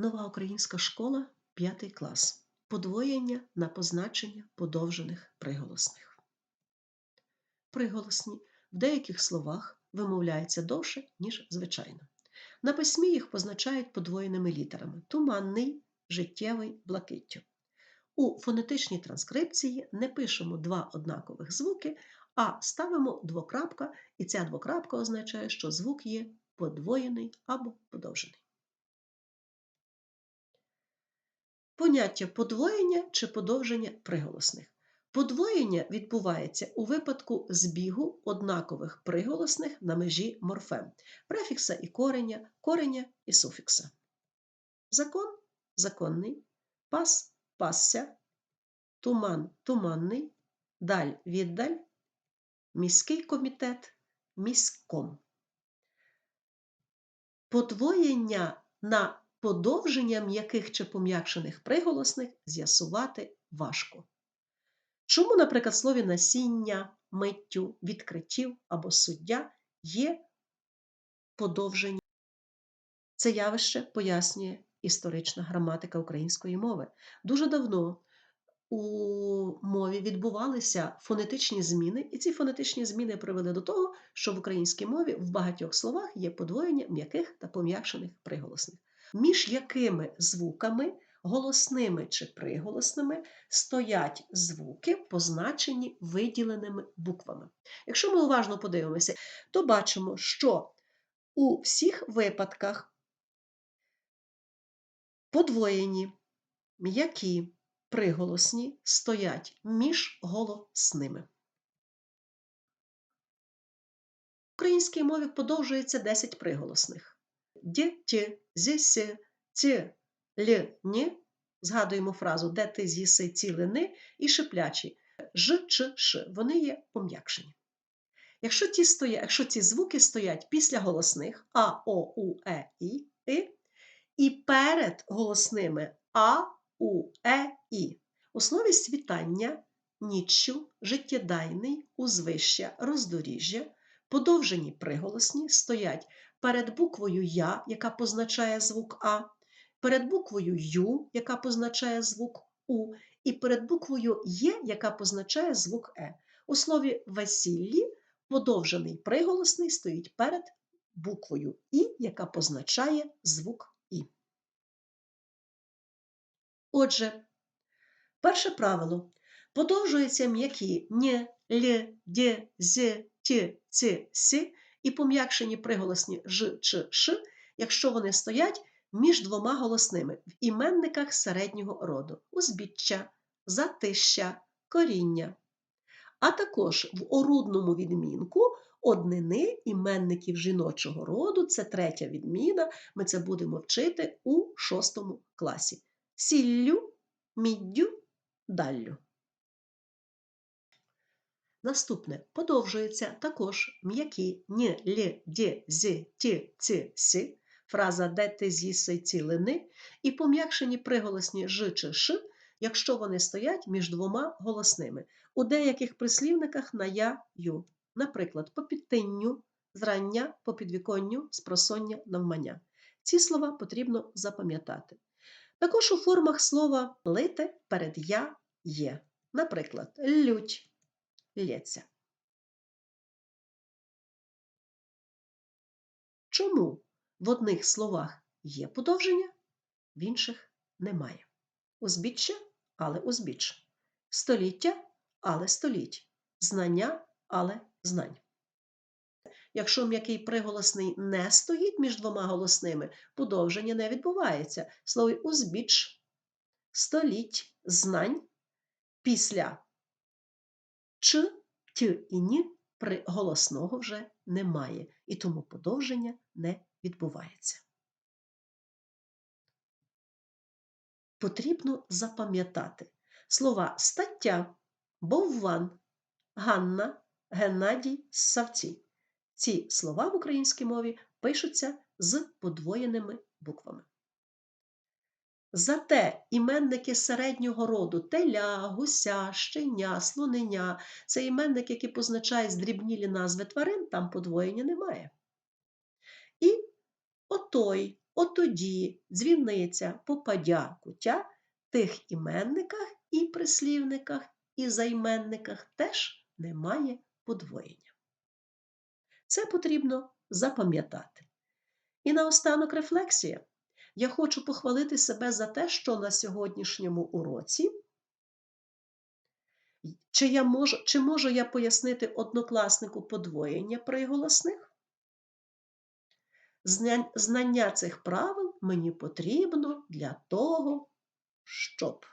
Нова українська школа, 5 клас. Подвоєння на позначення подовжених приголосних. Приголосні в деяких словах вимовляються довше, ніж звичайно. На письмі їх позначають подвоєними літерами туманний, життєвий, блакиттю. У фонетичній транскрипції не пишемо два однакових звуки, а ставимо двокрапка, і ця двокрапка означає, що звук є подвоєний або подовжений. Поняття подвоєння чи подовження приголосних. Подвоєння відбувається у випадку збігу однакових приголосних на межі морфем, префікса і кореня, кореня і суфікса. Закон законний, пас пасся, туман туманний, даль віддаль, міський комітет міськом. Подвоєння на подовження м'яких чи пом'якшених приголосних з'ясувати важко. Чому, наприклад, слові насіння, миттю, відкриттів або суддя є подовження? Це явище пояснює історична граматика української мови. Дуже давно у мові відбувалися фонетичні зміни, і ці фонетичні зміни привели до того, що в українській мові в багатьох словах є подвоєння м'яких та пом'якшених приголосних, між якими звуками, голосними чи приголосними, стоять звуки, позначені виділеними буквами. Якщо ми уважно подивимося, то бачимо, що у всіх випадках подвоєні м'які приголосні стоять між голосними. В українській мові подовжується 10 приголосних. Ді, ті, зі, сі, лі, ні. Згадуємо фразу де ти з'їси цілини і шиплячі ж, ч, ш. Вони є пом'якшені. Якщо ті стоять, якщо ці звуки стоять після голосних А, О, У, Е, І, І, і перед голосними А, У, Е, І. У слові світання, ніччю, життєдайний, узвища, роздоріжжя, подовжені приголосні стоять перед буквою Я, яка позначає звук А, перед буквою Ю, яка позначає звук У, і перед буквою Є, яка позначає звук Е. У слові весіллі подовжений приголосний стоїть перед буквою І, яка позначає звук І. Отже, перше правило подовжуються м'які нє, лє, дє, зє, ті, ці, сі і пом'якшені приголосні ж, ч, ш, якщо вони стоять між двома голосними в іменниках середнього роду узбіччя, затища, коріння. А також в орудному відмінку однини іменників жіночого роду це третя відміна. Ми це будемо вчити у шостому класі сіллю, міддю, даллю. Наступне подовжується також м'які нє, лє, дє, зє, ті, ці, сі, фраза де ти з'їси цілини, і пом'якшені приголосні ж чи ш, якщо вони стоять між двома голосними. У деяких прислівниках на я ю. Наприклад, по підтинню, зрання, по підвіконню, спросоння, навмання. Ці слова потрібно запам'ятати. Також у формах слова лити перед я є. Наприклад, лють лється. Чому в одних словах є подовження, в інших немає? Узбіччя, але узбіч. Століття, але століть. Знання, але знань. Якщо м'який приголосний не стоїть між двома голосними, подовження не відбувається. Слово узбіч, століть, знань після ч, т і ні голосного вже немає, і тому подовження не відбувається. Потрібно запам'ятати слова стаття, бовван, Ганна, Геннадій, Савці. Ці слова в українській мові пишуться з подвоєними буквами. Зате іменники середнього роду теля, гуся, щеня, слоненя це іменники, які позначають здрібнілі назви тварин, там подвоєння немає. І отой, отоді, дзвіниця, попадя, куття тих іменниках і прислівниках і займенниках теж немає подвоєння. Це потрібно запам'ятати. І наостанок рефлексія. Я хочу похвалити себе за те, що на сьогоднішньому уроці чи, я можу, чи можу я пояснити однокласнику подвоєння приголосних? Знання цих правил мені потрібно для того, щоб